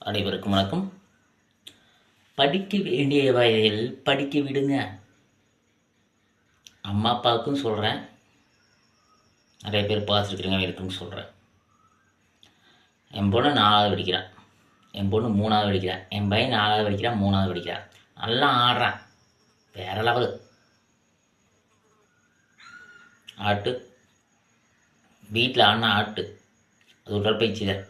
அனைவருக்கும் வணக்கம். படிக்க வேண்டிய வயதில் படிக்க விடுங்க. அம்மா அப்பாவுக்கும் சொல்கிறேன் நிறைய பேர் பார்த்துருக்குறீங்க இருக்குன்னு சொல்கிறேன் என் பொண்ணு நாலாவது படிக்கிறான் என் பொண்ணு மூணாவது படிக்கிறான் என் பையன் நாலாவது படிக்கிறான் மூணாவது படிக்கிறான் நல்லா ஆடுறான். வேற லெவலு ஆட்டு. வீட்டில் ஆடின ஆட்டு. அது உடற்பயிற்சி தான்.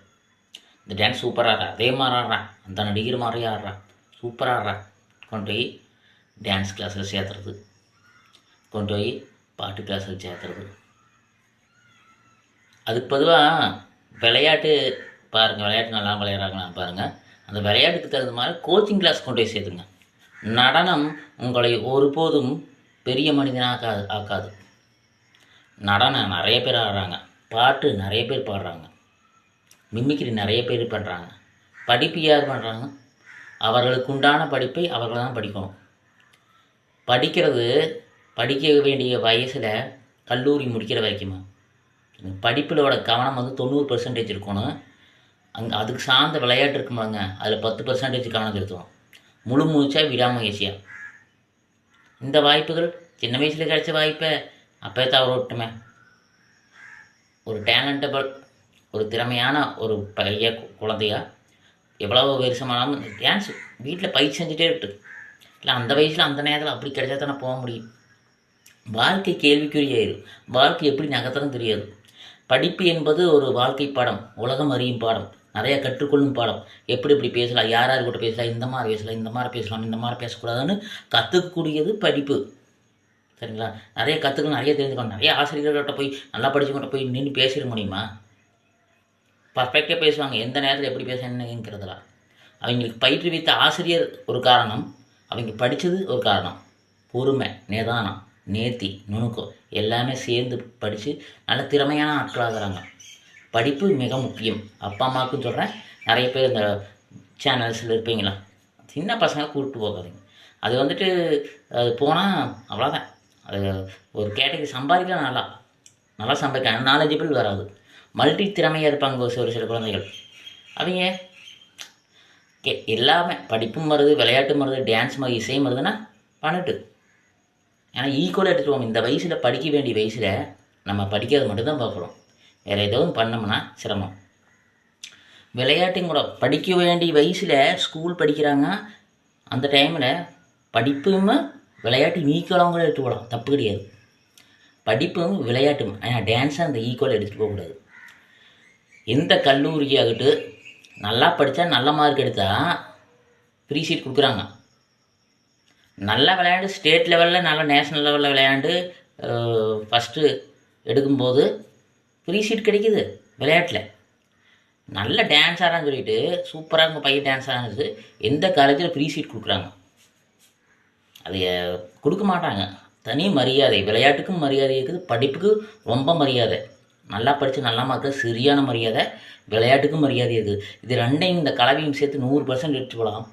இந்த டான்ஸ் சூப்பராக ஆடுறா. அதே மாதிரி ஆடுறான் அந்த நடிகர் மாதிரியே ஆடுறான் சூப்பராக ஆடுறான் கொண்டு போய் டான்ஸ் கிளாஸில் சேர்த்துறது. கொண்டு போய் பாட்டு கிளாஸில் சேர்த்துறது. அதுக்கு பொதுவாக விளையாட்டு பாருங்கள் விளையாட்டு நல்லா விளையாடுறாங்களா பாருங்கள் அந்த விளையாட்டுக்கு தகுந்த மாதிரி கோச்சிங் கிளாஸ் கொண்டு போய் சேர்த்துங்க நடனம் உங்களை ஒருபோதும் பெரிய மனிதனாக ஆக்காது. நடனம் நிறைய பேர் ஆடுறாங்க. பாட்டு நிறைய பேர் பாடுறாங்க. மிமிக்ரி நிறைய பேர் பண்ணுறாங்க படிப்பு யார் பண்ணுறாங்க அவர்களுக்கு உண்டான படிப்பை அவர்கள் தான் படிக்கணும். படிக்கிறது படிக்க வேண்டிய வயசில் கல்லூரி முடிக்கிற வரைக்குமா? படிப்பிலோட கவனம் வந்து தொண்ணூறு பெர்சன்டேஜ் இருக்கணும். அங்கே அதுக்கு சார்ந்த விளையாட்டு இருக்குமாங்க அதில் பத்து பர்சன்டேஜ் கவனம் செலுத்துவோம் முழு மூச்சா விடாமுயற்சியா? இந்த வாய்ப்புகள் சின்ன வயசில் கிடைச்ச வாய்ப்பை. அப்போ தவற விட்டுமே ஒரு டேலண்டபிள் ஒரு திறமையான ஒரு பைய குழந்தையா? எவ்வளோ வருஷமானாலும் டான்ஸ் வீட்டில் பயிற்சி செஞ்சுட்டே இருக்கு இல்லை அந்த வயசில் அந்த நேரத்தில் அப்படி கிடைச்சா தானே போக முடியும். வாழ்க்கை கேள்விக்குறியாயிரும் வாழ்க்கை எப்படி நகர்த்தணும் தெரியாது. படிப்பு என்பது ஒரு வாழ்க்கை பாடம். உலகம் அறியும் பாடம். நிறைய கற்றுக்கொள்ளும் பாடம். எப்படி இப்படி பேசலாம்? யார் யார் கூட பேசலாம்? இந்த மாதிரி பேசலாம் இந்த மாதிரி பேசலாம் இந்த மாதிரி பேசக்கூடாதுன்னு கற்றுக்கக்கூடியது படிப்பு. சரிங்களா? நிறைய கற்றுக்கணும் நிறைய தெரிஞ்சுக்கணும். நிறைய ஆசிரியர்கள்கிட்ட போய் நல்லா படிச்சுக்கிட்ட போய் நின்று பேசிட முடியுமா? பர்ஃபெக்டாக பேசுவாங்க. எந்த நேரத்தில் எப்படி பேசணுங்கிறதுல அவங்களுக்கு பயிற்றுவித்த ஆசிரியர் ஒரு காரணம் அவங்க படித்தது ஒரு காரணம். பொறுமை நிதானம் நேர்த்தி நுணுக்கம் எல்லாமே சேர்ந்து படித்து நல்ல திறமையான ஆட்களாகிறாங்க. படிப்பு மிக முக்கியம். அப்பா அம்மாவுக்கும் சொல்கிறேன் நிறைய பேர் இந்த சேனல்ஸில் இருப்பீங்களா? சின்ன பசங்க கூப்பிட்டு போகாதீங்க. அது வந்துட்டு அது போனால் அவ்வளோதான் அது ஒரு கேட்டகரி சம்பாதிக்கலாம் நல்லா. நல்லா சம்பாதிக்க நாலேஜபிள் வராது. மல்டி திறமையாக இருப்பாங்க ஒரு சில குழந்தைகள். அவங்க கே எல்லாமே படிப்பும் வருது விளையாட்டும் வருது டான்ஸ் மாதிரி இசையும் வருதுன்னா பண்ணிட்டு. ஏன்னா e ஈக்குவலாக எடுத்துருவோம் இந்த வயசில் படிக்க வேண்டிய வயசில் நம்ம படிக்கிறது மட்டும்தான் பார்க்குறோம் வேறு ஏதோ பண்ணோம்னா சிரமம். விளையாட்டும் கூட படிக்க வேண்டிய வயசில் ஸ்கூல் படிக்கிறாங்க அந்த டைமில் படிப்பும் விளையாட்டு e ஈக்குவலாக கூட எடுத்துக்கூடாது போகலாம் தப்பு கிடையாது. படிப்பும் விளையாட்டும். ஆனால் டான்ஸாக அந்த e ஈக்குவல் எடுத்துகிட்டு போகக்கூடாது எந்த கல்லூரியாகட்டும் நல்லா படித்தா நல்ல மார்க் எடுத்தால் ஃப்ரீ சீட் கொடுக்குறாங்க. நல்லா விளையாண்டு ஸ்டேட் லெவலில் நல்லா நேஷ்னல் லெவலில் விளையாண்டு ஃபஸ்ட்டு எடுக்கும்போது ஃப்ரீ சீட் கிடைக்குது விளையாட்டில். நல்ல டான்ஸ் ஆடான்னு சொல்லிட்டு சூப்பராக உங்கள் பையன் டான்ஸ் ஆடுறது எந்த காலேஜில் ஃப்ரீ சீட் கொடுக்குறாங்க? அதை கொடுக்க மாட்டாங்க. தனி மரியாதை விளையாட்டுக்கும் மரியாதை இருக்குது படிப்புக்கு ரொம்ப மரியாதை. நல்லா படித்து நல்லா மார்க்க சரியான மரியாதை விளையாட்டுக்கும் மரியாதை அது இது ரெண்டையும் இந்த கலவையும் சேர்த்து நூறு பர்சன்ட் எடுத்து போகலாம்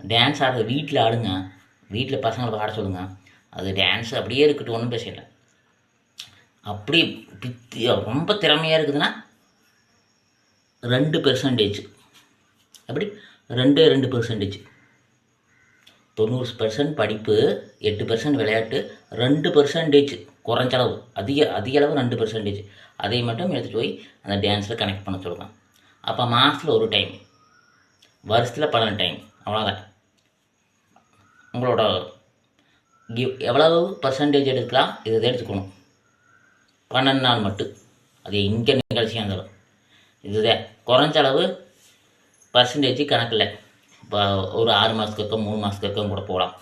டான்ஸ் ஆடுறது வீட்டில் ஆடுங்க. வீட்டில் பசங்களை ஆட சொல்லுங்கள் அது டான்ஸ் அப்படியே இருக்கட்டும் ஒன்றும் பேசல அப்படி பித்தி ரொம்ப திறமையாக இருக்குதுன்னா ரெண்டு பெர்சன்டேஜ் அப்படி ரெண்டு ரெண்டு பெர்சன்டேஜ் தொண்ணூறு பர்சன்ட் படிப்பு எட்டு பர்சன்ட் விளையாட்டு ரெண்டு பர்சன்டேஜ் குறைஞ்சளவு அதிக அதிக அளவு ரெண்டு பர்சன்டேஜ் அதை மட்டும் எடுத்துகிட்டு போய் அந்த டான்ஸில் கனெக்ட் பண்ண சொல்லுங்கள் அப்போ மாதத்தில் ஒரு டைம் வருஷத்தில் பன்னெண்டு டைம் அவ்வளோதான் உங்களோட கிவ் எவ்வளவு பர்சன்டேஜ் எடுக்கலாம் இதை எடுத்துக்கணும். பன்னெண்டு நாள் மட்டும். அது எங்கே நிகழ்ச்சியாக இருந்தாலும். இதுதான் குறைஞ்ச அளவு பர்சன்டேஜ் கணக்கில் இப்போ ஒரு ஆறு மாதத்துக்கு மூணு மாதத்துக்கு கூட போகலாம்.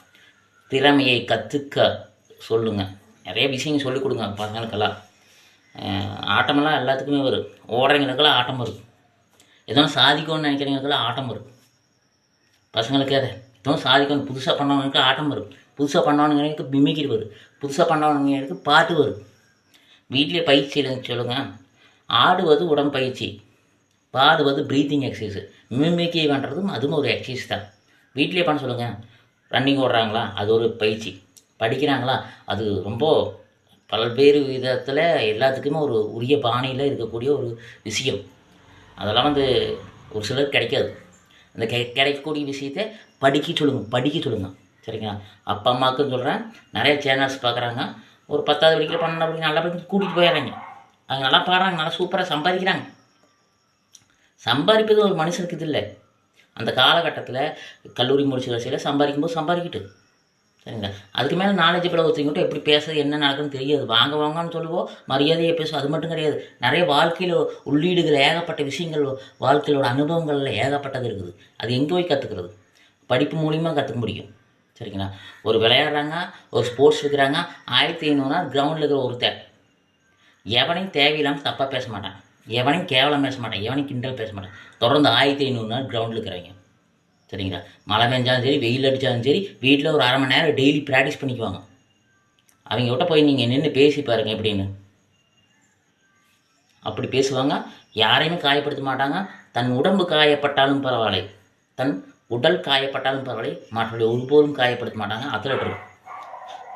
திறமையை கற்றுக்க சொல்லுங்கள் நிறைய விஷயங்கள் சொல்லிக் கொடுங்க பசங்களுக்கெல்லாம். ஆட்டமெல்லாம் எல்லாத்துக்குமே வரும். ஓடுறவங்களுக்கெல்லாம் ஆட்டம் வரும். எதுவும் சாதிக்கணும்னு நினைக்கிறவங்களுக்கெல்லாம் ஆட்டம் வரும். பசங்களுக்கு அதை. எதுவும் சாதிக்கணும். புதுசாக பண்ணவங்களுக்கு ஆட்டம் வரும். புதுசாக பண்ணவனுங்களுக்கு மிமிக்கிரி வரும். புதுசாக பண்ணவனுங்களுக்கு பாட்டு வரும். வீட்டிலே பயிற்சி சொல்லுங்கள் ஆடுவது உடம்பயிற்சி பாடுவது ப்ரீத்திங் எக்ஸசைஸ் மிமிக்கி பண்ணுறதும் அதுவும் ஒரு எக்ஸசைஸ் தான். வீட்டிலே பண்ண சொல்லுங்கள் ரன்னிங் ஓடுறாங்களா? அது ஒரு பயிற்சி. படிக்கிறாங்களா? அது ரொம்ப பல்வேறு விதத்தில் எல்லாத்துக்குமே ஒரு உரிய பாணியில் இருக்கக்கூடிய ஒரு விஷயம். அதெல்லாம் வந்து ஒரு சிலர் கிடைக்காது. அந்த கெ கிடைக்கக்கூடிய விஷயத்தை படிக்க சொல்லுங்க படிக்க சொல்லுங்க. சரிங்களா? அப்பா அம்மாவுக்கும் சொல்கிறேன் நிறைய சேனல்ஸ் பார்க்குறாங்க. ஒரு பத்தாவது படிக்கிற பன்னெண்டு படிக்கிற நல்லா படிக்க கூட்டிகிட்டு போயிடுறாங்க அவங்க நல்லா பாடுறாங்க நல்லா சூப்பராக சம்பாதிக்கிறாங்க. சம்பாதிப்பது ஒரு மனுஷனுக்கு இது இல்லை. அந்த காலகட்டத்தில் கல்லூரி முடிச்ச வரிசையில் சம்பாதிக்கும்போது சம்பாதிக்கிட்டு சரிங்களா? அதுக்கு மேலே நாலேஜபிளாக ஒருத்தவங்ககிட்ட எப்படி பேசுறது என்ன நடக்குதுன்னு தெரியாது. வாங்க வாங்கன்னு சொல்லுவோம். மரியாதையை பேசுவோம். அது மட்டும் கிடையாது. நிறைய வாழ்க்கையில் உள்ளீடுகள் ஏகப்பட்ட விஷயங்கள் வாழ்க்கையோட அனுபவங்களில் ஏகப்பட்டது இருக்குது. அது எங்கே போய் கற்றுக்கிறது படிப்பு மூலியமாக கற்றுக்க முடியும். சரிங்களா? ஒரு விளையாடுறாங்க ஒரு ஸ்போர்ட்ஸ் இருக்கிறாங்க ஆயிரத்தி ஐநூறுனா கிரவுண்டில் இருக்கிற ஒருத்தர் எவனையும் தேவையில்லாமல் தப்பாக பேச மாட்டான். எவனையும் கேவலம் பேச மாட்டான். எவனையும் கிண்டல் பேச மாட்டான். தொடர்ந்து ஆயிரத்தி ஐநூறுனா நாள் கிரவுண்டில் இருக்கிறாங்க சரிங்களா? மழை பெஞ்சாலும் சரி வெயில் அடித்தாலும் சரி வீட்டில் ஒரு அரை மணி நேரம் டெய்லி ப்ராக்டிஸ் பண்ணிக்குவாங்க. அவங்க விட்ட போய் நீங்கள் நின்று பேசி பாருங்கள் எப்படின்னு. அப்படி பேசுவாங்க. யாரையுமே காயப்படுத்த மாட்டாங்க. தன் உடம்பு காயப்பட்டாலும் பரவாயில்லை. தன் உடல் காயப்பட்டாலும் பரவாயில்லை. மற்றவர்களை ஒருபோதும் காயப்படுத்த மாட்டாங்க. அத்லட் இருக்கும்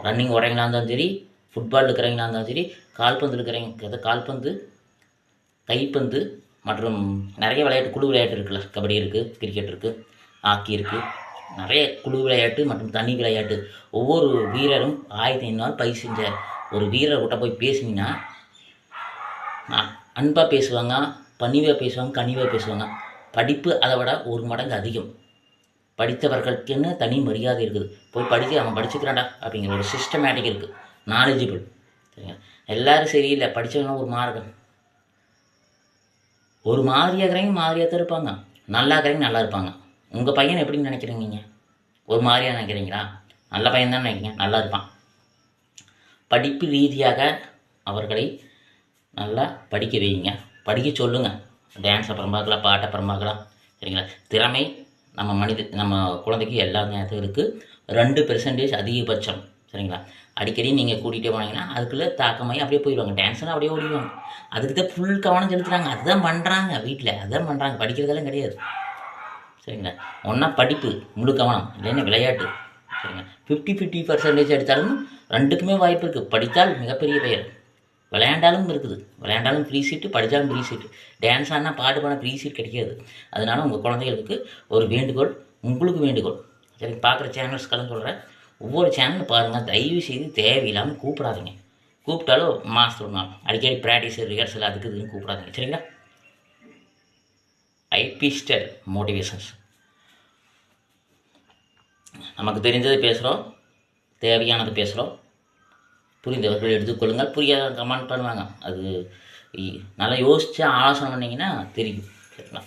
ரன்னிங் ஓடுறவங்களா இருந்தாலும் சரி ஃபுட்பால் இருக்கிறவங்களா இருந்தாலும் சரி கால்பந்து இருக்கிறவங்க கால்பந்து கைப்பந்து மற்றும் நிறைய விளையாட்டு குழு விளையாட்டு இருக்குல்ல. கபடி இருக்குது கிரிக்கெட் இருக்குது ஆக்கியிருக்கு. இருக்குது நிறைய குழு விளையாட்டு மற்றும் தனி விளையாட்டு. ஒவ்வொரு வீரரும் ஆயிரத்தி ஐநூறு பயிர் செஞ்ச ஒரு வீரர்கிட்ட போய் பேசுனீங்கன்னா அன்பாக பேசுவாங்க பணிவாக பேசுவாங்க கனிவாக பேசுவாங்க. படிப்பு அதை விட ஒரு மடங்கு அதிகம். படித்தவர்களுக்குன்னு தனி மரியாதை இருக்குது? போய் படிக்க அவன் படிச்சுக்கிறான்டா அப்படிங்கிற ஒரு சிஸ்டமேட்டிக் இருக்குது நாலேஜபிள் சரிங்க எல்லோரும் சரியில்லை. படித்தவங்க ஒரு மார்க்கம் ஒரு மாதிரியாக இருக்கிறவங்க மாதிரியாக தான் இருப்பாங்க. நல்லா இருக்கிறவங்க நல்லா இருப்பாங்க. உங்கள் பையன் எப்படின்னு நினைக்கிறீங்க? நீங்கள் ஒரு மாதிரியாக நினைக்கிறீங்களா? நல்ல பையன் தான் நினைக்கிறீங்க. நல்லா இருப்பான். படிப்பு ரீதியாக அவர்களை நல்லா படிக்க வைங்க படிக்க சொல்லுங்கள் டான்ஸ் அப்புறம் பார்க்கலாம் பாட்டு அப்புறம் பார்க்கலாம் சரிங்களா? திறமை நம்ம மனித நம்ம குழந்தைக்கு எல்லா நேரத்துக்கும் இருக்குது ரெண்டு பெர்சன்டேஜ் அதிகபட்சம். சரிங்களா? அடிக்கடி நீங்கள் கூட்டிகிட்டே போனீங்கன்னா அதுக்குள்ளே தாக்கமாகி அப்படியே போயிடுவாங்க. டான்ஸ்னால் அப்படியே ஓடிடுவாங்க. அதுக்கு தான் ஃபுல் கவனம் செலுத்துகிறாங்க அதுதான் பண்ணுறாங்க வீட்டில் அதுதான் பண்ணுறாங்க படிக்கிறதெல்லாம் கிடையாது. சரிங்களா ஒன்றா படிப்பு முழு கவனம் இல்லைன்னா விளையாட்டு. சரிங்க. ஃபிஃப்டி ஃபிஃப்டி பர்சன்டேஜ் எடுத்தாலும் ரெண்டுக்குமே வாய்ப்பு இருக்குது படித்தால் மிகப்பெரிய பெயர். விளையாண்டாலும் இருக்குது. விளையாண்டாலும் ஃப்ரீ சீட்டு படித்தாலும் ஃப்ரீ சீட்டு டான்ஸ் ஆனால் பாட்டு பாட ஃப்ரீ சீட் கிடைக்காது. அதனால் உங்கள் குழந்தைகளுக்கு ஒரு வேண்டுகோள் உங்களுக்கு வேண்டுகோள். சரி பார்க்குற சேனல்ஸ்க்கெல்லாம் சொல்கிறேன் ஒவ்வொரு சேனலும் பாருங்கள் தயவு செய்து தேவையில்லாமல் கூப்பிடாதீங்க. கூப்பிட்டாலும் மாதம் ஒரு நாள் அடிக்கடி ப்ராக்டிஸ் ரிஹர்சல் அதுக்கு இதுன்னு கூப்பிடாதீங்க. சரிங்களா? ஐபி ஐபிஸ்டர் மோட்டிவேஷன்ஸ் நமக்கு தெரிஞ்சதை பேசுகிறோம் தேவையானது பேசுகிறோம் புரிந்தவர்கள் எடுத்துக்கொள்ளுங்கள். புரியாத கமெண்ட் பண்ணுவாங்க. அது நல்லா யோசித்து ஆலோசனை பண்ணிங்கன்னா தெரியும். சரிங்களா